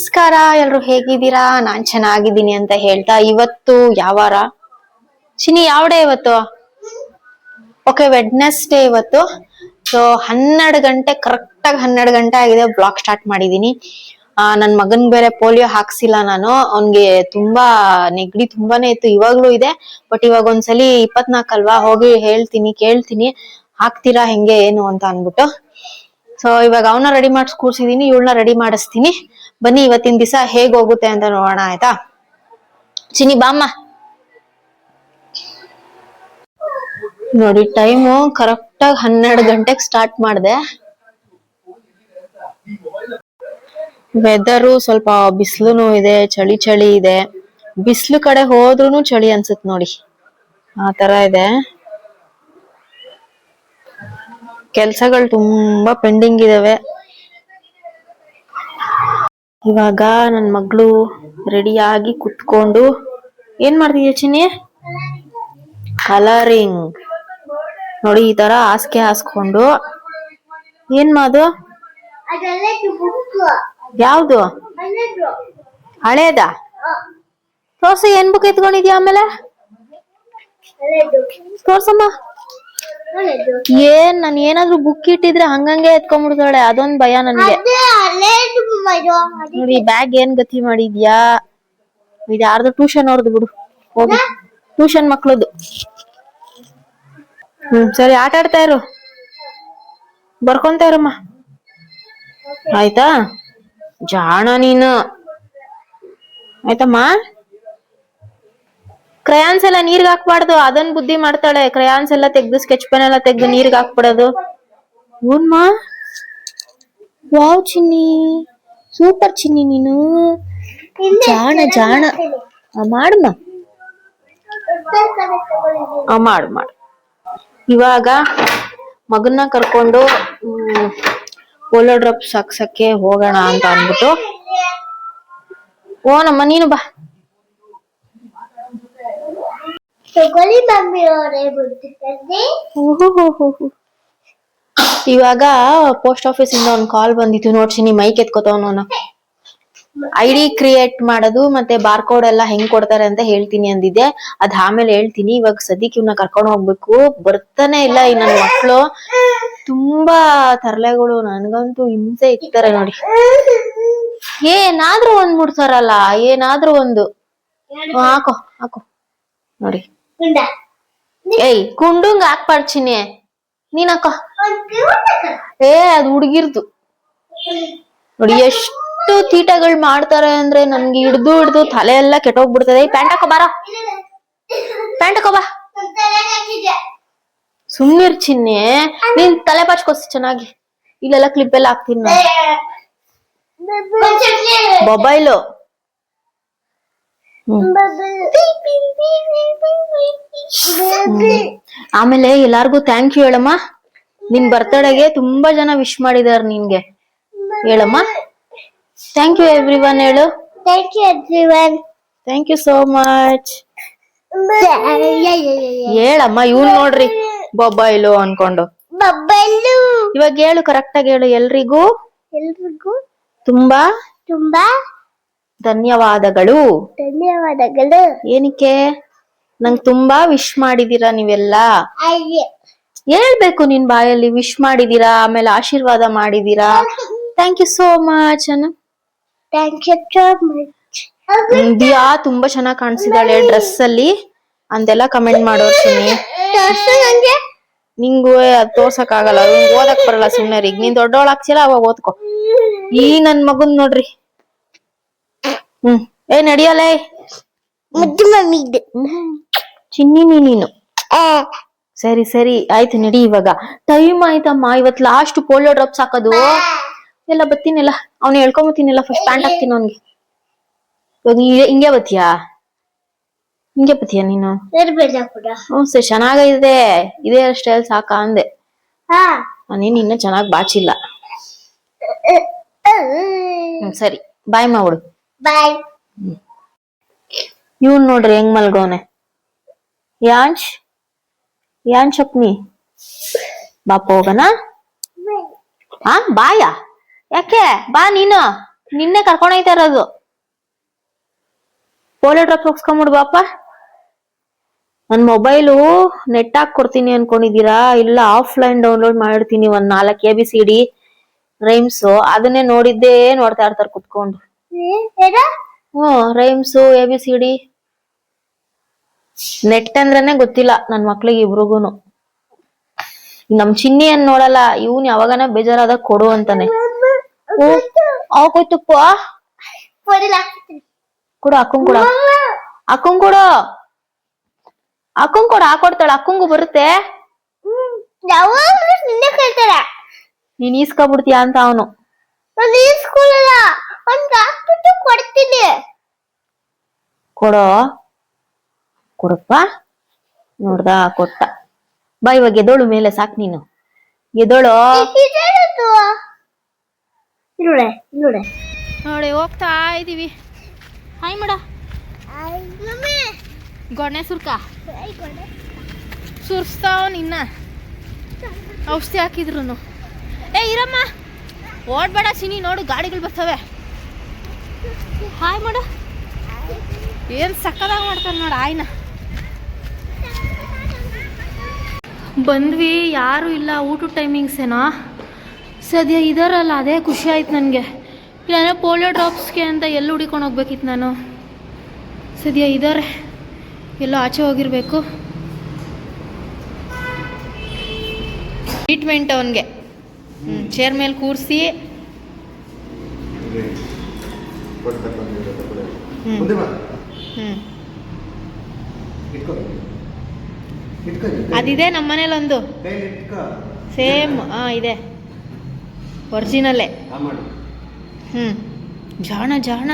ನಮಸ್ಕಾರ, ಎಲ್ರು ಹೇಗಿದ್ದೀರಾ? ನಾನ್ ಚೆನ್ನಾಗಿದ್ದೀನಿ ಅಂತ ಹೇಳ್ತಾ, ಇವತ್ತು ಯಾವಾರ ಶಿನಿ, ಯಾವ ಡೇ ಇವತ್ತು? ಓಕೆ ವೆಡ್ನೆಸ್ಡೇ ಇವತ್ತು. ಸೊ ಹನ್ನೆರಡು ಗಂಟೆ ಕರೆಕ್ಟ್ ಆಗಿ ಹನ್ನೆರಡು ಗಂಟೆ ಆಗಿದೆ ಬ್ಲಾಗ್ ಸ್ಟಾರ್ಟ್ ಮಾಡಿದೀನಿ ನನ್ನ ನನ್ ಮಗನ್ ಬೇರೆ ಪೋಲಿಯೋ ಹಾಕ್ಸಿಲ್ಲ ನಾನು. ಅವ್ನ್ಗೆ ತುಂಬಾ ನೆಗಡಿ ತುಂಬಾನೇ ಇತ್ತು, ಇವಾಗ್ಲೂ ಇದೆ. ಬಟ್ ಇವಾಗ ಒಂದ್ಸಲಿ ಇಪ್ಪತ್ನಾಲ್ಕಲ್ವಾ ಹೋಗಿ ಹೇಳ್ತೀನಿ, ಕೇಳ್ತೀನಿ. ಹಾಕ್ತೀರಾ, ಹೆಂಗೆ, ಏನು ಅಂತ ಅನ್ಬಿಟ್ಟು ಸೊ ಇವಾಗ ಅವನ ರೆಡಿ ಮಾಡಿಸ್ ಕೂರ್ಸಿದೀನಿ, ಇವಳನ್ನ ರೆಡಿ ಮಾಡಿಸ್ತೀನಿ. ಬನ್ನಿ ಇವತ್ತಿನ ದಿವಸ ಹೇಗ್ ಹೋಗುತ್ತೆ ಅಂತ ನೋಡೋಣ, ಆಯ್ತಾ? ಚಿನಿ ಬಾಮ್ಮ ನೋಡಿ ಟೈಮು ಕರೆಕ್ಟ್ ಆಗಿ ಹನ್ನೆರಡು ಗಂಟೆಗೆ ಸ್ಟಾರ್ಟ್ ಮಾಡಿದೆ. ವೆದರು ಸ್ವಲ್ಪ ಬಿಸಿಲು ಇದೆ, ಚಳಿ ಚಳಿ ಇದೆ. ಬಿಸಿಲು ಕಡೆ ಹೋದ್ರುನು ಚಳಿ ಅನ್ಸುತ್ತೆ ನೋಡಿ. ಆ ತರ ಇದೆ. ಕೆಲ್ಸಗಳು ತುಂಬಾ ಪೆಂಡಿಂಗ್ ಇದಾವೆ. ಇವಾಗ ನನ್ ಮಗಳು ರೆಡಿಯಾಗಿ ಕುತ್ಕೊಂಡು ಏನ್ ಮಾಡ್ತಿದ್ಯಾ ಚಿನ್ನಿ? ಕಲರಿಂಗ್ ನೋಡಿ ಈ ತರ ಹಾಸಿಗೆ ಹಾಸ್ಕೊಂಡು. ಏನ್ ಮಾದು? ಯಾವ್ದು? ಹಳೇದಾ? ತೋರ್ಸ ಏನ್ ಬುಕ್ ಎತ್ಕೊಂಡಿದ್ಯಾ ಆಮೇಲೆ? ತೋರ್ಸಮ್ಮ. ಏನ್, ನಾನು ಏನಾದ್ರು ಬುಕ್ ಇಟ್ಟಿದ್ರೆ ಹಂಗಂಗೆ ಎತ್ಕೊಂಡ್ಬಿಡ್ತಾಳೆ, ಅದೊಂದ್ ಭಯ ನನ್ಗೆ. ನೋಡಿ ಬ್ಯಾಗ್ ಏನ್ ಗತಿ ಮಾಡಿದ್ಯಾ? ಇದು ಯಾರ್ದು? ಟ್ಯೂಷನ್ ಅವ್ರದ್ದು ಬಿಡು. ಹೋಗಿ. ಟ್ಯೂಷನ್ ಮಕ್ಳದ್ದು ಹ್ಮ್ ಸರಿ ಆಟ ಆಡ್ತಾ ಇರು. ಬರ್ಕೊಂತ ಇರಮ್ಮ. ಆಯ್ತಾ? ಜಾಣ ನೀನು. ಆಯ್ತಮ್ಮ? ಕ್ರಯಾನ್ಸ್ ಎಲ್ಲ ನೀರ್ಗ್ ಹಾಕ್ಬಾರ್ದು. ಅದನ್ ಬುದ್ಧಿ ಮಾಡ್ತಾಳೆ. ಕ್ರಯಾನ್ಸ್ ಎಲ್ಲ ತೆಗ್ದು ಸ್ಕೆಚ್ ಪೆನ್ ಎಲ್ಲ ತೆಗ್ದು ನೀರ್ಗ್ ಹಾಕ್ಬಿಡೋದು. ಹ್ಞೂನ್ಮ ವಾವ್ ಚಿನ್ನಿ. ಸೂಪರ್ ಚಿನ್ನಿ ನೀನು. ಜಾಣ ಜಾಣ. ಆ, ಮಾಡಮ್ಮ ಆ, ಮಾಡು ಮಾಡು. ಇವಾಗ ಮಗನ್ನ ಕರ್ಕೊಂಡು ಪೋಲೋ ಡ್ರಾಪ್ಸ್ ಹಾಕ್ಸಕ್ಕೆ ಹೋಗೋಣ ಅಂತ ಅಂದ್ಬಿಟ್ಟು. ನಮ್ಮ ನೀನು ಬಾ. ತಗೊಳ್ಳಿ ಮಮ್ಮಿ ಅವರೇ. ಇವಾಗ ಪೋಸ್ಟ್ ಆಫೀಸ್ ಇಂದ ಒಂದ್ ಕಾಲ್ ಬಂದಿತ್ತು. ನೋಡ್ಸಿನಿ ಮೈಕ್ ಎತ್ಕೋತವನು ಐಡಿ ಡಿ ಕ್ರಿಯೇಟ್ ಮಾಡೋದು ಮತ್ತೆ ಬಾರ್ಕೋಡ್ ಎಲ್ಲ ಹೆಂಗ್ ಕೊಡ್ತಾರೆ ಅಂತ ಹೇಳ್ತೀನಿ ಅಂದಿದ್ದೆ. ಅದ್ ಆಮೇಲೆ ಹೇಳ್ತೀನಿ. ಇವಾಗ ಸದ್ಯಕ್ಕೆ ಇವ್ನ ಕರ್ಕೊಂಡು ಹೋಗ್ಬೇಕು. ಬರ್ತಾನೆ ಇಲ್ಲ ಈ ನನ್ನ ಮಕ್ಳು. ತುಂಬಾ ತರಲೆಗಳು. ನನ್ಗಂತೂ ಹಿಂಸೆ ಇಕ್ತಾರೆ ನೋಡಿ. ಏನಾದ್ರೂ ಒಂದ್ ಮುಡ್ಸಾರಲ್ಲ ಏನಾದ್ರೂ ಒಂದು. ಹಾಕೋ ಹಾಕೋ. ನೋಡಿ. ಏಯ್ ಕುಂಡುಂಗ್ ಹಾಕ್ಬಾರ್ದು ಚಿನ್ನಿ ನೀನ್ ಹಾಕೋ ಏ ಅದು ಹುಡುಗಿರ್ದು. ನೋಡಿ ಎಷ್ಟು ತೀಟಗಳು ಮಾಡ್ತಾರೆ ಅಂದ್ರೆ ನನ್ಗೆ ಹಿಡ್ದು ಹಿಡ್ದು ತಲೆ ಎಲ್ಲ ಕೆಟ್ಟೋಗ್ಬಿಡ್ತದೆ. ಪ್ಯಾಂಟ್ ಹಾಕೋ ಬಾರ. ಪ್ಯಾಂಟ್ ಹಾಕೋ ಬಾ. ಸುಮ್ನಿರ್ ಚಿನ್ನೆ. ನೀನ್ ತಲೆ ಪಾಚ್ಕೋಸ್ ಚೆನ್ನಾಗಿ. ಇಲ್ಲೆಲ್ಲ ಕ್ಲಿಪ್ ಎಲ್ಲ ಹಾಕ್ತೀನಿ ಮೊಬೈಲು ಆಮೇಲೆ ಎಲ್ಲಾರ್ಗು ಥ್ಯಾಂಕ್ ಯು ಹೇಳಮ್ಮ. ನಿನ್ ಬರ್ತಡೆಗೆ ತುಂಬಾ ಜನ ವಿಶ್ ಮಾಡಿದಾರ ನಿನ್ಗೆ. ಹೇಳಮ್ಮ. ಥ್ಯಾಂಕ್ ಯು ಎವ್ರಿ ಒನ್ ಹೇಳು. Thank you everyone thank you so much ಹೇಳಮ್ಮ ಇವ್ ನೋಡ್ರಿ. ಬೊಬ್ಬಾಯ್ಲು ಅನ್ಕೊಂಡು. ಬೊಬ್ಬಾಯ್ಲು. ಇವಾಗ ಹೇಳು ಕರೆಕ್ಟ್ ಆಗಿ ಹೇಳು ಎಲ್ರಿಗೂ. ಎಲ್ರಿಗೂ. ತುಂಬಾ. ತುಂಬಾ. ಧನ್ಯವಾದಗಳು. ಧನ್ಯವಾದಗಳು. ಏನಕ್ಕೆ? ನಂಗ್ ತುಂಬಾ ವಿಶ್ ಮಾಡಿದೀರ ನೀವೆಲ್ಲ. ಹೇಳ್ಬೇಕು ನಿನ್ ಬಾಯಲ್ಲಿ ವಿಶ್ ಮಾಡಿದೀರಾ ಆಮೇಲೆ ಆಶೀರ್ವಾದ ಮಾಡಿದೀರಾ. Thank you so much thank you so much Diya ತುಂಬಾ ಚೆನ್ನಾಗ್ ಕಾಣಿಸಿದಾಳೆ ಡ್ರೆಸ್ ಅಲ್ಲಿ ಅಂದೆಲ್ಲ ಕಮೆಂಟ್ ಮಾಡೋರ್ತೀನಿ ತೋರ್ಸು ನಂಗೆ. ಅದ್ ತೋರ್ಸಕ್ ಆಗಲ್ಲ ನಿಂಗ್ ಓದಕ್ ಬರಲ್ಲ ಸುಮ್ನೆ ಈಗ ನೀನ್ ದೊಡ್ಡವಳ್ ಆಗ್ತಿಲ್ಲ ಅವಾಗ ಓದ್ಕೊ. ಈ ನನ್ ಮಗುನ್ ನೋಡ್ರಿ. ಹ್ಮ್. ಏ ನಡಿಯಲ್ಲ? ಮುದ್ದು ಮಮ್ಮಿದು ಚಿನ್ನಿ ನೀನು. ಸರಿ ಸರಿ ಆಯ್ತು ನಡಿ ಇವಾಗ. ಟೈಮ್ ಆಯ್ತಮ್ಮ ಇವತ್ ಲಾಸ್ಟ್ ಪೋಲಿಯೋ ಡ್ರಾಪ್ಸ್ ಹಾಕೋದು. ಎಲ್ಲ ಬತ್ತೀನಿಲ್ಲ ಅವ್ನು ಹೇಳ್ಕೊಂಬತ್ತೀನಿಲ್ಲ ಫಸ್ಟ್ ಪ್ಯಾಂಟ್ ಹಾಕ್ತೀನಿ ಅವ್ನಿಗೆ. ಇವಾಗ ಹಿಂಗೆ ಬತ್ತೀಯಾ? ಹಿಂಗೆ ಬತ್ತೀಯಾ ನೀನು? ಹ್ಞೂ ಸರಿ ಚೆನ್ನಾಗಿದೆ ಇದೇ ಸ್ಟೈಲ್ ಸಾಕ ಅಂದೆ. ಹಾ ನೀನ್ ಇನ್ನ ಚೆನ್ನಾಗ್ ಬಾಚಿಲ್ಲ. ಸರಿ ಬಾಯ್ ಮಾಡು. ಬಾಯ್ ಇವ್ನ್ ನೋಡ್ರಿ ಹೆಂಗ್ ಮಲ್ಗೋನೆ. ಯಾಂಶ್ ಯಾನ್ ಅಪ್ನಿ? ಬಾಪ ಹೋಗನ? ಹಾ, ಬಾಯ? ಯಾಕೆ? ಬಾ ನೀನು. ನಿನ್ನೆ ಕರ್ಕೊಂಡೋಯ್ತಾ ಇರೋದು. ಪೋಲಿಯೋ ಡ್ರಾಪ್ಸ್ ಹೋಗ್ಸ್ಕೊಂಬಿಡು ಬಾಪ. ನನ್ ಮೊಬೈಲು ನೆಟ್ ಹಾಕ್ ಕೊಡ್ತೀನಿ ಅನ್ಕೊಂಡಿದೀರಾ ಇಲ್ಲ ಆಫ್ಲೈನ್ ಡೌನ್ಲೋಡ್ ಮಾಡಿರ್ತೀನಿ ಒಂದ್ ನಾಲ್ಕು A B C D rhymes. ಅದನ್ನೇ ನೋಡಿದ್ದೇ ನೋಡ್ತಾ ಇರ್ತಾರೆ ಕುತ್ಕೊಂಡು. ಹ್ಮ್ rhymes A B C D net ಅಂದ್ರೆ ಗೊತ್ತಿಲ್ಲ ನನ್ ಮಕ್ಳಿಗೆ ಇಬ್ರಿಗೂನು. ನಮ್ ಚಿನ್ನಿ ಅನ್ ನೋಡಲ್ಲ ಇವ್ನ್ ಯಾವಾಗನ ಬೇಜಾರಾದ ಕೊಡು ಅಂತಾನೆ. ಆಗೋಯ್ತಪ್ಪ ಕೊಡು ಅಕ್ಕಂಗ್ ಕೊಡ. ಅಕ್ಕಂಗ್ ಕೊಡು. ಅಕ್ಕಂಗ್ ಕೊಡು ಹಾಕೊಡ್ತಾಳ ಅಕ್ಕಂಗು ಬರುತ್ತೆ. ನೀನ್ ಈಸ್ಕೊಬಿಡ್ತೀಯ ಅಂತ ಅವನು. ಒಂದ್ ಹಾಕ್ಬಿಟ್ಟು ಕೊಡ್ತೀನಿ. ಕೊಡೋ? ಕೊಡಪ್ಪ? ನೋಡ್ದ ಕೊಟ್ಟ. ಬಾ ಇವಾಗ ಎದೋಳು ಮೇಲೆ ಸಾಕ್ ನೀನು. ಎದೋಳು? ಇದೇನದು? ಇಲ್ಲೋಡೆ ಇಲ್ಲೋಡೆ. ನೋಡಿ ಹೋಗ್ತಾ ಇದೀವಿ. ಹಾಯ್ ಮಾಡ. ಗೊಣೆ ಸುರ್ಕ. ಸುರ್ಸ್ತಾವ ನಿನ್ನ. ಔಷಧಿ ಹಾಕಿದ್ರು ಏ ಇರಮ್ಮ. ಓಡ್ಬೇಡ ಸಿನಿ ನೋಡು ಗಾಡಿಗಳು ಬರ್ತವೆ. ಹಾಯ್ ಮಾಡು. ಏನ್ ಸಕ್ಕದಾಗ ಮಾಡ್ತಾನೆ ನೋಡು ಆಯ್ನ. ಬಂದ್ವಿ, ಯಾರು ಇಲ್ಲ, ಊಟದ ಟೈಮಿಂಗ್ಸ್ ಏನೋ. ಸದ್ಯ ಇದರಲ್ಲ, ಅದೇ ಖುಷಿ ಆಯ್ತು ನನಗೆ. ಇಲ್ಲಾಂದ್ರೆ ಪೋಲಿಯೋ ಡ್ರಾಪ್ಸ್ಗೆ ಅಂತ ಎಲ್ಲಿ ಹುಡಿಕೊಂಡು ಹೋಗ್ಬೇಕಿತ್ತು ನಾನು. ಸದ್ಯ ಇದಾರೆ, ಎಲ್ಲೋ ಆಚೆ ಹೋಗಿರ್ಬೇಕು. ಟ್ರೀಟ್ಮೆಂಟ್ ಅವನಿಗೆ. ಚೇರ್ ಮೇಲೆ ಕೂರಿಸಿ. ಹ್ಮ್. ಮುಂದೆ ಬಾ. ಹ್ಞೂ ಇಟ್ಕೋ ಇಟ್ಕೋ ಅದಿದೆ ನಮ್ಮ ಮನೇಲೊಂದು ಒಂದು ಇಟ್ಕೋ. ಸೇಮ್ ಹಾಂ ಇದೆ. ಒರಿಜಿನಲ್ಲೇ. ಹ್ಞೂ ಜಾಣ ಜಾಣ.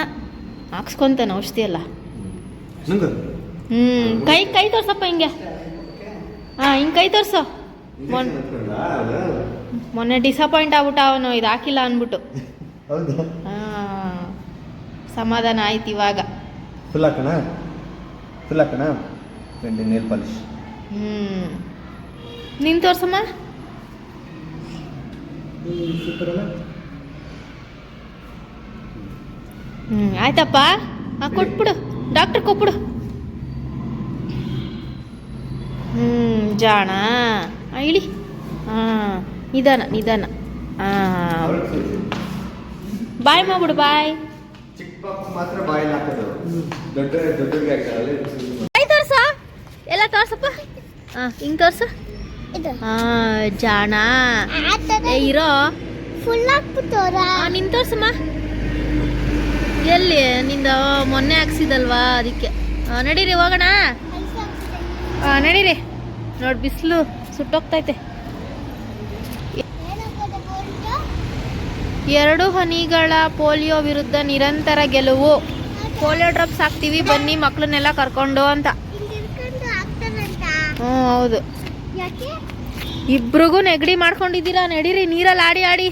ಹಾಕ್ಸ್ಕೊಂತಾನೆ ಔಷಧಿ ಎಲ್ಲ. ಹ್ಮ್. ಹ್ಞೂ ಕೈ ಕೈ ತೋರ್ಸಪ್ಪ ಹಿಂಗೆ. ಹಾಂ ಹಿಂಗೆ ಕೈ ತೋರ್ಸು. ಮೊನ್ ಮೊನ್ನೆ ಡಿಸಪಾಯಿಂಟ್ ಆಗ್ಬಿಟ್ಟ ಅವನು ಇದು ಹಾಕಿಲ್ಲ ಅಂದ್ಬಿಟ್ಟು. ಹಾಂ. ಸಮಾಧಾನ ಆಯ್ತು ಇವಾಗ. ಫುಲ್ ಹಾಕೋಣ? ಫುಲ್ ಹಾಕೋಣ? ನೇಲ್ ಪಾಲಿಶ್ ಹ್ಞೂ ನೀನು ತೋರ್ಸಮ್ಮ. ಹ್ಞೂ ಆಯ್ತಪ್ಪ. ಹಾಂ ಕೊಟ್ಬಿಡು. ಡಾಕ್ಟ್ರ್ ಕೊಟ್ಬಿಡು. ಹ್ಞೂ ಜಾಣ. ಆ, ಇಳಿ. ಹಾಂ ನಿಧಾನ ನಿಧಾನ. ಹಾಂ ಬಾಯ್ ಮಾಡ್ಬಿಡು ಬಾಯ್ ಪಾಪ ಮಾತ್ರ ಬಾಯಲ್ಲಿ ಹಾಕೋದು. ದೊಡ್ಡ ದೊಡ್ಡರಿಗೆ ಹಾಕ್ತಾರಲ್ಲ ಕೈ ತೋರ್ಸ. ಎಲ್ಲ ತೋರ್ಸಪ್ಪ. ಹಾಂ ಹಿಂಗೆ ತೋರ್ಸು. ಇದು. ಹಾಂ ಜಾಣ. ಏ ಇರೋ. ಫುಲ್ ಹಾಕ್ಬಿಟ್ಟು ನಿನ್ ತೋರ್ಸಮ್ಮ. ಎಲ್ಲಿ? ನಿಂದ ಮೊನ್ನೆ ಹಾಕ್ಸಿದಲ್ವಾ ಅದಕ್ಕೆ. ನಡೀರಿ ಹೋಗೋಣ. ಆ, ನಡೀರಿ. ನೋಡಿ ಬಿಸಿಲು ಸುಟ್ಟೋಗ್ತೈತೆ. ಎರಡು ಹನಿಗಳ ಪೋಲಿಯೋ ವಿರುದ್ಧ ನಿರಂತರ ಗೆಲುವು. ಪೋಲಿಯೋ ಡ್ರಾಪ್ಸ್ ಹಾಕ್ತೀವಿ ಬನ್ನಿ ಮಕ್ಕಳನ್ನೆಲ್ಲ ಕರ್ಕೊಂಡು ಅಂತ. ಹ್ಞೂ ಹೌದು. ಯಾಕೆ? ಇಬ್ರಿಗೂ ನೆಗಡಿ ಮಾಡ್ಕೊಂಡಿದ್ದೀರಾ ನಡೀರಿ ನೀರಲ್ಲಿ ಆಡಿ ಆಡಿ.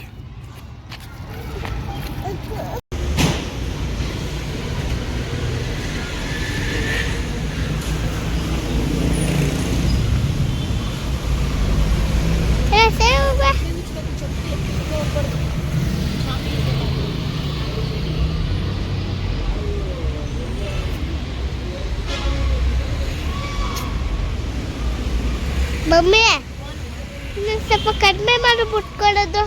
ಸ್ವಲ್ಪ ಕಡಿಮೆ ಮಾಡಿ ಬಿಟ್ಕೊಳ್ಳೋದು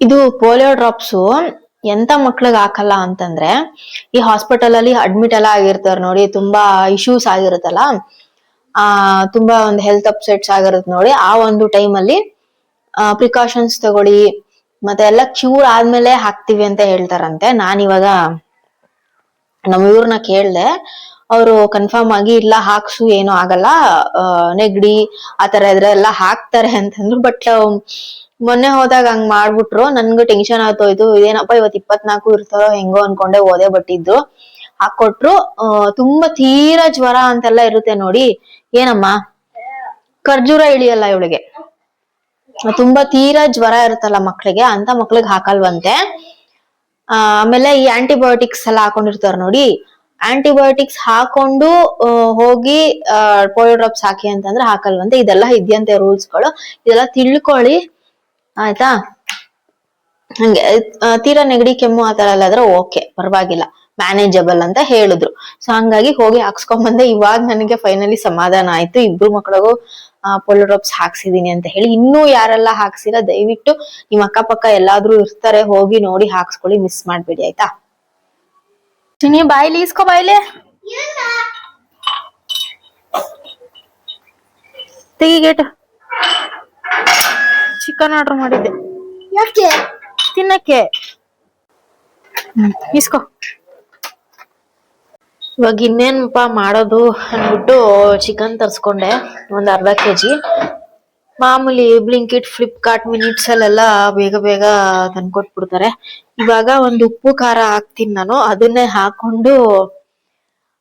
ಇದು ಪೋಲಿಯೋ ಡ್ರಾಪ್ಸು ಎಂತ ಮಕ್ಳಿಗೆ ಹಾಕಲ್ಲ ಅಂತಂದ್ರೆ ಈ ಹಾಸ್ಪಿಟಲ್ ಅಲ್ಲಿ ಅಡ್ಮಿಟ್ ಎಲ್ಲ ಆಗಿರ್ತಾರ ನೋಡಿ, ತುಂಬಾ ಇಶ್ಯೂಸ್ ಆಗಿರುತ್ತಲ್ಲ, ಆ, ತುಂಬಾ ಒಂದು ಹೆಲ್ತ್ ಅಪ್ಸೆಟ್ಸ್ ಆಗಿರುತ್ತೆ ನೋಡಿ, ಆ ಒಂದು ಟೈಮ್ ಅಲ್ಲಿ ಪ್ರಿಕಾಷನ್ಸ್ ತಗೊಳ್ಳಿ, ಮತ್ತೆ ಎಲ್ಲ ಕ್ಯೂರ್ ಆದ್ಮೇಲೆ ಹಾಕ್ತಿವಿ ಅಂತ ಹೇಳ್ತಾರಂತೆ. ನಾನಿವಾಗ ನಮ್ಮ ಇವ್ರನ್ನ ಕೇಳ್ದೆ ಅವರು ಕನ್ಫರ್ಮ್ ಆಗಿ ಇಲ್ಲ ಹಾಕ್ಸು ಏನೂ ಆಗಲ್ಲ. ಆ, ನೆಗಡಿ ಆತರ ಇದ್ರೆಲ್ಲ ಹಾಕ್ತಾರೆ ಅಂತಂದ್ರು. ಬಟ್ ಮೊನ್ನೆ ಹೋದಾಗ ಹಂಗ್ ಮಾಡ್ಬಿಟ್ರು. ನನ್ಗೂ ಟೆನ್ಷನ್ ಆಯ್ತೋಯ್ತು ಇದೇನಪ್ಪ ಇವತ್ ಇಪ್ಪತ್ನಾಲ್ಕು ಇರ್ತಾರೋ ಹೆಂಗೋ ಅನ್ಕೊಂಡೆ ಓದೇ ಬಟ್ಟಿದ್ದು. ಹಾಕೊಟ್ರು. ಆ, ತುಂಬಾ ತೀರಾ ಜ್ವರ ಅಂತೆಲ್ಲ ಇರುತ್ತೆ ನೋಡಿ. ಏನಮ್ಮ? ಖರ್ಜೂರ ಇಳಿಯಲ್ಲ ಇವಳಿಗೆ. ತುಂಬಾ ತೀರಾ ಜ್ವರ ಇರುತ್ತಲ್ಲ ಮಕ್ಳಿಗೆ ಅಂತ ಮಕ್ಳಿಗೆ ಹಾಕಲ್ವಂತೆ. ಆ, ಆಮೇಲೆ ಈ ಆಂಟಿಬಯೋಟಿಕ್ಸ್ ಎಲ್ಲ ಹಾಕೊಂಡಿರ್ತಾರ ನೋಡಿ. ಆಂಟಿಬಯೋಟಿಕ್ಸ್ ಹಾಕೊಂಡು ಹೋಗಿ ಪೋಲಿಯೋ ಡ್ರಾಪ್ಸ್ ಹಾಕಿ ಅಂತಂದ್ರೆ ಹಾಕಲ್ವಂತೆ. ಇದೆಲ್ಲ ಇದೆಯಂತೆ ರೂಲ್ಸ್ಗಳು. ಇದೆಲ್ಲ ತಿಳ್ಕೊಳ್ಳಿ. ಆಯ್ತಾ? ಹಂಗೆ ತೀರಾ ನೆಗಡಿ, ಕೆಮ್ಮು ಆ ತರ ಎಲ್ಲ ಆದ್ರೆ ಓಕೆ, ಪರವಾಗಿಲ್ಲ. ಮ್ಯಾನೇಜಬಲ್ ಅಂತ ಹೇಳಿದ್ರು. ಸೊ ಹಂಗಾಗಿ ಹೋಗಿ ಹಾಕ್ಸ್ಕೊಂಡ್ ಬಂದೆ ಇವಾಗ ನನಗೆ ಫೈನಲಿ ಸಮಾಧಾನ ಆಯ್ತು. ಇಬ್ರು ಮಕ್ಕಳಿಗೂ ಪೋಲಿಯೋ ಡ್ರಾಪ್ಸ್ ಹಾಕ್ಸಿದೀನಿ ಅಂತ ಹೇಳಿ. ಇನ್ನೂ ಯಾರೆಲ್ಲ ಹಾಕ್ಸಿಲ್ಲ, ದಯವಿಟ್ಟು ನಿಮ್ ಅಕ್ಕಪಕ್ಕ ಎಲ್ಲಾದ್ರೂ ಇರ್ತಾರೆ, ಹೋಗಿ ನೋಡಿ, ಹಾಕ್ಸ್ಕೊಳ್ಳಿ ಮಿಸ್ ಮಾಡ್ಬೇಡಿ, ಆಯ್ತಾ? ಚಿನಿ ಬಾಯ್ಲಿ ಇಸ್ಕೋ ಬಾಯ್ಲಿ ತೆಗಿ ಗೇಟ್ ಚಿಕನ್ ಆರ್ಡರ್ ಮಾಡಿದ್ದೆ ಯಾಕೆ ತಿನ್ನಕ್ಕೆ ಇಸ್ಕೋ ಇವಾಗ ಇನ್ನೇನಪ್ಪ ಮಾಡೋದು ಅಂದ್ಬಿಟ್ಟು ಚಿಕನ್ ತರ್ಸ್ಕೊಂಡೆ ಒಂದು ಅರ್ಧ ಕೆಜಿ. ಮಾಮೂಲಿ ಬ್ಲಿಂಕಿಟ್ ಫ್ಲಿಪ್ಕಾರ್ಟ್ ಮಿನಿಟ್ಸ್ ಅಲ್ಲೆಲ್ಲ ಬೇಗ ಬೇಗ ತಂದ್ಕೊಟ್ಬಿಡ್ತಾರೆ. ಇವಾಗ ಒಂದು ಉಪ್ಪು ಖಾರ ಹಾಕ್ತೀನಿ ನಾನು. ಅದನ್ನೇ ಹಾಕೊಂಡು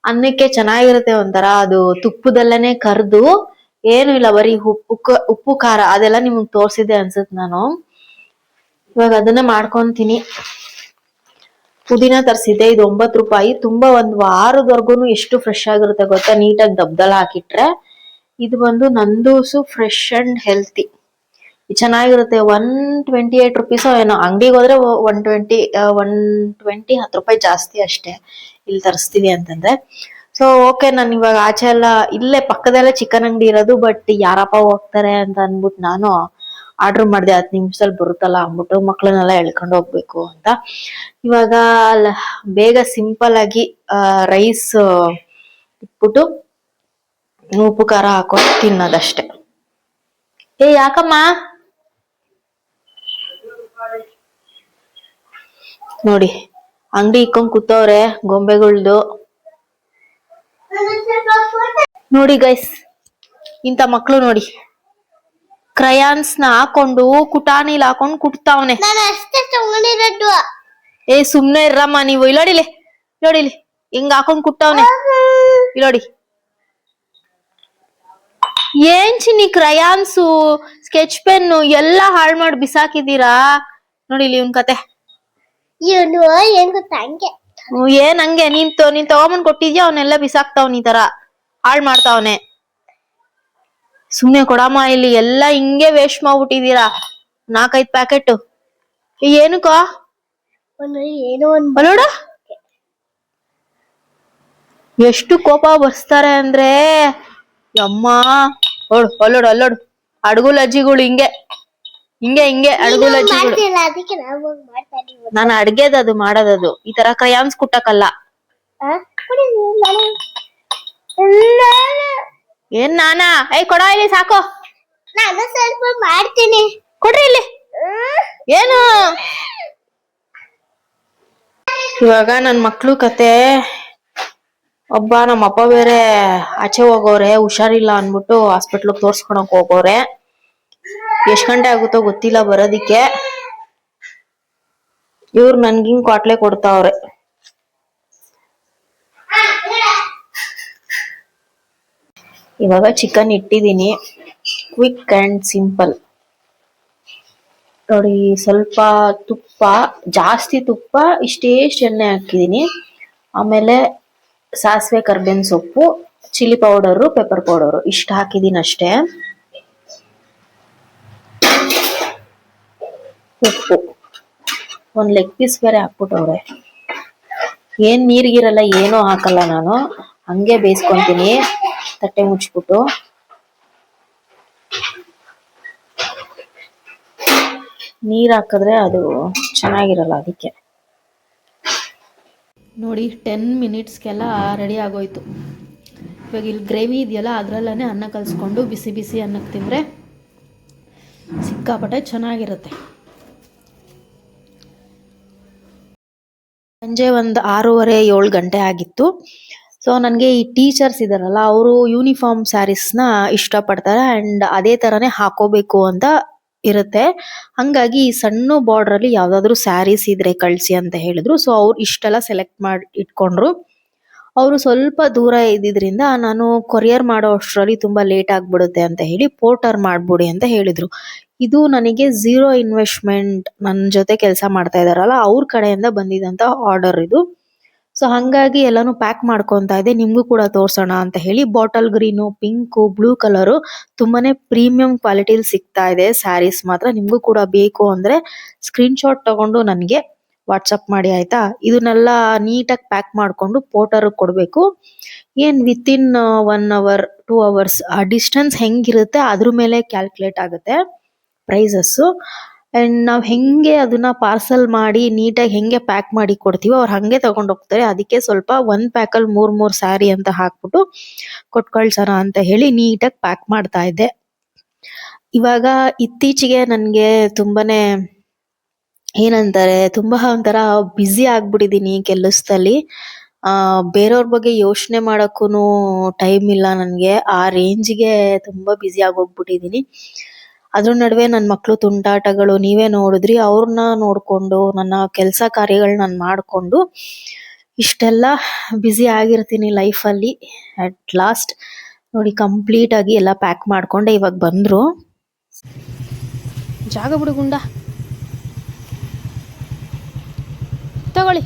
ಅನ್ನಕ್ಕೆ ಚೆನ್ನಾಗಿರುತ್ತೆ ಒಂಥರ. ಅದು ತುಪ್ಪದಲ್ಲೇನೆ ಕರ್ದು, ಏನು ಇಲ್ಲ ಬರೀ ಉಪ್ಪು ಉಪ್ಪು ಖಾರ, ಅದೆಲ್ಲ ನಿಮಗ್ ತೋರ್ಸಿದೆ ಅನ್ಸುತ್ತೆ ನಾನು. ಇವಾಗ ಅದನ್ನ ಮಾಡ್ಕೊಂತೀನಿ. ಪುದೀನ ತರ್ಸಿದ್ದೆ, ಇದು ಒಂಬತ್ತು ರೂಪಾಯಿ. ತುಂಬಾ ಒಂದು ವಾರದವರ್ಗುನು ಎಷ್ಟು ಫ್ರೆಶ್ ಆಗಿರುತ್ತೆ ಗೊತ್ತಾ? ನೀಟಾಗಿ ದಬ್ದಲ್ಲಿ ಹಾಕಿಟ್ರೆ. ಇದು ಬಂದು ನಂದೂಸು ಫ್ರೆಶ್ ಅಂಡ್ ಹೆಲ್ತಿ ಚೆನ್ನಾಗಿರುತ್ತೆ. ಒನ್ ಟ್ವೆಂಟಿ ಏಟ್ ರುಪೀಸ್ ಏನೋ. ಅಂಗಡಿಗೆ ಹೋದ್ರೆ ಒನ್ ಟ್ವೆಂಟಿ ಒನ್ ಟ್ವೆಂಟಿ ಹತ್ತು ರೂಪಾಯಿ ಜಾಸ್ತಿ ಅಷ್ಟೇ. ಇಲ್ಲಿ ತರಿಸ್ತೀವಿ ಅಂತಂದ್ರೆ. ಸೊ ಓಕೆ ನಾನು ಇವಾಗ ಆಚೆ ಎಲ್ಲ ಇಲ್ಲೇ ಪಕ್ಕದಲ್ಲೇ ಚಿಕನ್ ಅಂಗಡಿ ಇರೋದು ಬಟ್ ಯಾರಪ್ಪ ಹೋಗ್ತಾರೆ ಅಂತ ಅನ್ಬಿಟ್ಟು ನಾನು ಆರ್ಡರ್ ಮಾಡಿದೆ. ಹತ್ತು ನಿಮಿಷದಲ್ಲಿ ಬರುತ್ತಲ್ಲ ಅಂದ್ಬಿಟ್ಟು ಮಕ್ಕಳನ್ನೆಲ್ಲ ಎಳ್ಕೊಂಡು ಹೋಗ್ಬೇಕು ಅಂತ. ಇವಾಗ ಬೇಗ ಸಿಂಪಲ್ ಆಗಿ ರೈಸ್ ಇಟ್ಬಿಟ್ಟು ಉಪ್ಪು ಖಾರ ಹಾಕೊಂಡು ತಿನ್ನೋದಷ್ಟೇ. ಏ, ಯಾಕಮ್ಮ? ನೋಡಿ ಅಂಗಡಿ ಇಕ್ಕೊಂಡ್ ಕೂತವ್ರೆ ಗೊಂಬೆಗಳ್ದು. ನೋಡಿ ಗೈಸ್ ಇಂತ ಮಕ್ಳು ನೋಡಿ. ಕ್ರಯಾನ್ಸ್ನ ಹಾಕೊಂಡು ಕುಟಾನಿಲ್ ಹಾಕೊಂಡ್ ಕುಟ್ತಾವ್ನೆ. ಏ ಸುಮ್ನೆ ಇರ್ರಮ್ಮ ನೀವು ಇಲ್ಲೋಡಿಲಿ ಇಲ್ಲೋಡಿಲಿ. ಹಿಂಗ್ ಹಾಕೊಂಡ್ ಕುಟ್ಟವ್ನೆ ಇಲ್ಲೋಡಿ. ಏನ್ ಚಿನ್ನಿ ಕ್ರಯಾನ್ಸು ಸ್ಕೆಚ್ ಪೆನ್ನು ಎಲ್ಲಾ ಹಾಳ್ ಮಾಡಿ ಬಿಸಾಕಿದೀರಾ ನೋಡಿಲಿ ಇವನ್ ಕತೆ. ಇವನು ಏನ್ ಗೊತ್ತಾ? ಹಂಗೆ. ಹ್ಮ್, ಏನ್ ಹಂಗೆ? ನೀನ್ ತೊ- ನೀನ್ ತಗೊಂಬಂದ್ ಕೊಟ್ಟಿದ್ಯಾ? ಅವನ್ನೆಲ್ಲ ಬಿಸಾಕ್ತಾವ್ನ ಈ ತರ. ಹಾಳ್ ಮಾಡ್ತಾವ್ನೆ ಸುಮ್ನೆ ಕೊಡಮ್ಮ ಇಲ್ಲಿ ಎಲ್ಲಾ ಹಿಂಗೆ ವೇಸ್ಟ್ ಮಾಡ್ಬಿಟ್ಟಿದೀರಾ ನಾಲ್ಕೈದ್ ಪ್ಯಾಕೆಟ್. ಏನು ಅವನು ಏನೋ ಒಂದ್ ಅಲ್ಲೋಡ ಎಷ್ಟು ಕೋಪ ಬರ್ಸ್ತಾರೆ ಅಂದ್ರೆ ಅಮ್ಮ ಓಡು ಅಲ್ಲೋಡು ಅಲ್ಲೋಡು. ಅಡ್ಗುಲ್ ಅಜ್ಜಿಗಳು ಹಿಂಗೆ. ಹಿಂಗೆ ಹಿಂಗೆ ಅಡ್ಗುಲ್ ಅದಕ್ಕೆ ನಾವು ಹೋಗಿ ಮಾಡ್ತಾ ಇದೀವಿ ನಾನು ಅಡ್ಗೆದ ಅದು ಮಾಡೋದದು. ಈ ತರ ಕ್ರಯಾನ್ಸ್ ಕುಟ್ಟಕಲ್ಲ ಆ? ಕೊಡಿ ನೀವು ನಾನು ಏನ್ ನಾನಾ? ಐ ಕೊಡ ಇಲ್ಲಿ ಸಾಕು. ನಾನು ಸ್ವಲ್ಪ ಮಾಡ್ತೀನಿ. ಕೊಡ್ರಿ ಇಲ್ಲಿ. ಏನು? ಇವಾಗ ನನ್ ಮಕ್ಳು ಕತೆ. ಒಬ್ಬ ನಮ್ಮ ಅಪ್ಪ ಬೇರೆ ಆಚೆ ಹೋಗೋರೆ ಹುಷಾರಿಲ್ಲ ಅನ್ಬಿಟ್ಟು ಹಾಸ್ಪಿಟ್ಲಿಗೆ ತೋರ್ಸ್ಕೊಳಕ್ ಹೋಗೋರೆ. ಎಷ್ಟ್ ಗಂಟೆ ಆಗುತ್ತೋ ಗೊತ್ತಿಲ್ಲ ಬರೋದಿಕ್ಕೆ. ಇವ್ರು ನನ್ಗಿಂಗ್ ಕ್ವಾಟ್ಲೆ ಕೊಡ್ತಾವ್ರೆ. ಇವಾಗ ಚಿಕನ್ ಇಟ್ಟಿದೀನಿ. ಕ್ವಿಕ್ ಅಂಡ್ ಸಿಂಪಲ್ ನೋಡಿ, ಸ್ವಲ್ಪ ತುಪ್ಪ, ಜಾಸ್ತಿ ತುಪ್ಪ ಇಷ್ಟೇ ಎಣ್ಣೆ ಹಾಕಿದೀನಿ. ಆಮೇಲೆ ಸಾಸಿವೆ ಕರ್ಬೇವಿನ ಸೊಪ್ಪು, ಚಿಲ್ಲಿ ಪೌಡರು ಪೆಪ್ಪರ್ ಪೌಡರು. ಇಷ್ಟು ಹಾಕಿದ್ದೀನಿ ಅಷ್ಟೇ ಉಪ್ಪು ಒಂದು ಲೆಗ್ ಪೀಸ್ ಬೇರೆ ಹಾಕ್ಬಿಟ್ಟವ್ರೆ. ಏನು ನೀರಿಗಿರಲ್ಲ, ಏನೂ ಹಾಕಲ್ಲ ನಾನು. ಹಂಗೆ ಬೇಯಿಸ್ಕೊತೀನಿ. ತಟ್ಟೆ ಮುಚ್ಚಿಬಿಟ್ಟು. ನೀರು ಹಾಕಿದ್ರೆ ಅದು ಚೆನ್ನಾಗಿರಲ್ಲ ಅದಕ್ಕೆ. ನೋಡಿ ಟೆನ್ ಮಿನಿಟ್ಸ್ಗೆಲ್ಲ ರೆಡಿ ಆಗೋಯ್ತು. ಇವಾಗ ಇಲ್ಲಿ ಗ್ರೇವಿ ಇದೆಯಲ್ಲ ಅದರಲ್ಲೇ ಅನ್ನ ಕಲಿಸ್ಕೊಂಡು ಬಿಸಿ ಬಿಸಿ ಅನ್ನಕ್ಕೆ ತಿಂದರೆ ಸಿಕ್ಕಾಪಟ್ಟೆ ಚೆನ್ನಾಗಿರುತ್ತೆ. ಸಂಜೆ ಒಂದು ಆರೂವರೆ ಏಳು ಗಂಟೆ ಆಗಿತ್ತು. ಸೊ ನನಗೆ ಈ ಟೀಚರ್ಸ್ ಇದಾರಲ್ಲ, ಅವರು ಯೂನಿಫಾರ್ಮ್ ಸ್ಯಾರೀಸ್ನ ಇಷ್ಟಪಡ್ತಾರೆ ಆ್ಯಂಡ್ ಅದೇ ಥರನೇ ಹಾಕೋಬೇಕು ಅಂತ ಇರುತ್ತೆ. ಹಂಗಾಗಿ ಈ ಸಣ್ಣ ಬಾರ್ಡ್ರಲ್ಲಿ ಯಾವುದಾದ್ರೂ ಸ್ಯಾರೀಸ್ ಇದ್ರೆ ಕಳಿಸಿ ಅಂತ ಹೇಳಿದ್ರು. ಸೊ ಅವ್ರು ಇಷ್ಟೆಲ್ಲ ಸೆಲೆಕ್ಟ್ ಮಾಡಿ ಇಟ್ಕೊಂಡ್ರು. ಅವರು ಸ್ವಲ್ಪ ದೂರ ಇದ್ದಿದ್ರಿಂದ ನಾನು ಕೊರಿಯರ್ ಮಾಡೋ ಅಷ್ಟರಲ್ಲಿ ತುಂಬ ಲೇಟ್ ಆಗಿಬಿಡುತ್ತೆ ಅಂತ ಹೇಳಿ ಪೋರ್ಟರ್ ಮಾಡಿಬಿಡಿ ಅಂತ ಹೇಳಿದರು. ಇದು ನನಗೆ ಝೀರೋ ಇನ್ವೆಸ್ಟ್ಮೆಂಟ್ ನನ್ನ ಜೊತೆ ಕೆಲಸ ಮಾಡ್ತಾ ಇದ್ದಾರಲ್ಲ ಅವ್ರ ಕಡೆಯಿಂದ ಬಂದಿದ್ದಂಥ ಆರ್ಡರ್ ಇದು. ಸೊ ಹಾಗಾಗಿ ಎಲ್ಲಾನು ಪ್ಯಾಕ್ ಮಾಡ್ಕೊತಾ ಇದೆ ನಿಮಗೂ ಕೂಡ ತೋರಿಸೋಣ ಅಂತ ಹೇಳಿ bottle green, pink, blue colour ತುಂಬಾನೇ ಪ್ರೀಮಿಯಂ ಕ್ವಾಲಿಟಿಲಿ ಸಿಗ್ತಾ ಇದೆ ಸ್ಯಾರೀಸ್ ಮಾತ್ರ. ನಿಮಗೂ ಕೂಡ ಬೇಕು ಅಂದ್ರೆ ಸ್ಕ್ರೀನ್ಶಾಟ್ ತಗೊಂಡು ನನಗೆ ವಾಟ್ಸಪ್ ಮಾಡಿ ಆಯ್ತಾ? ಇದನ್ನೆಲ್ಲ ನೀಟಾಗಿ ಪ್ಯಾಕ್ ಮಾಡ್ಕೊಂಡು ಪೋಟರ್ ಕೊಡ್ಬೇಕು. ಏನ್ with in one hour two hours ಆ ಡಿಸ್ಟೆನ್ಸ್ ಹೆಂಗಿರುತ್ತೆ ಅದ್ರ ಮೇಲೆ ಕ್ಯಾಲ್ಕುಲೇಟ್ ಆಗುತ್ತೆ ಪ್ರೈಸಸ್ ಅಂಡ್ ನಾವು ಹೆಂಗೆ ಅದನ್ನ ಪಾರ್ಸಲ್ ಮಾಡಿ ನೀಟಾಗಿ ಹೆಂಗೆ ಪ್ಯಾಕ್ ಮಾಡಿ ಕೊಡ್ತೀವೋ ಅವ್ರು ಹಂಗೆ ತಗೊಂಡು ಹೋಗ್ತಾರೆ. ಅದಕ್ಕೆ ಸ್ವಲ್ಪ ಒಂದ್ ಪ್ಯಾಕಲ್ಲಿ ಮೂರ್ ಮೂರ್ ಸ್ಯಾರಿ ಅಂತ ಹಾಕ್ಬಿಟ್ಟು ಕೊಟ್ಕೊಳ್ಸೋಣ ಅಂತ ಹೇಳಿ ನೀಟಾಗಿ ಪ್ಯಾಕ್ ಮಾಡ್ತಾ ಇದ್ದೆ. ಇವಾಗ ಇತ್ತೀಚೆಗೆ ನನಗೆ ತುಂಬಾನೇ ಏನಂತಾರೆ, ತುಂಬಾ ಒಂಥರ ಬ್ಯುಸಿ ಆಗ್ಬಿಟ್ಟಿದೀನಿ ಕೆಲಸದಲ್ಲಿ. ಆ ಬೇರೆಯವ್ರ ಬಗ್ಗೆ ಯೋಚನೆ ಮಾಡಕ್ಕೂನು ಟೈಮ್ ಇಲ್ಲ ನನ್ಗೆ. ಆ ರೇಂಜ್ಗೆ ತುಂಬಾ ಬ್ಯುಸಿ ಆಗೋಗ್ಬಿಟ್ಟಿದೀನಿ. ಅದ್ರ ನಡುವೆ ನನ್ ಮಕ್ಳು ತುಂಟಾಟಗಳು ನೀವೇ ನೋಡಿದ್ರಿ ಅವ್ರನ್ನ ನೋಡ್ಕೊಂಡು, ನನ್ನ ಕೆಲಸ ಕಾರ್ಯಗಳನ್ನ ನಾನು ಮಾಡ್ಕೊಂಡು, ಇಷ್ಟೆಲ್ಲ ಬ್ಯುಸಿ ಆಗಿರ್ತೀನಿ ಲೈಫ್ ಅಲ್ಲಿ ಅಟ್ ಲಾಸ್ಟ್ ನೋಡಿ ಕಂಪ್ಲೀಟ್ ಆಗಿ ಎಲ್ಲ ಪ್ಯಾಕ್ ಮಾಡ್ಕೊಂಡೆ ಇವಾಗ ಬಂದ್ರು. ಜಾಗ ಬಿಡು ಗುಂಡ. കളി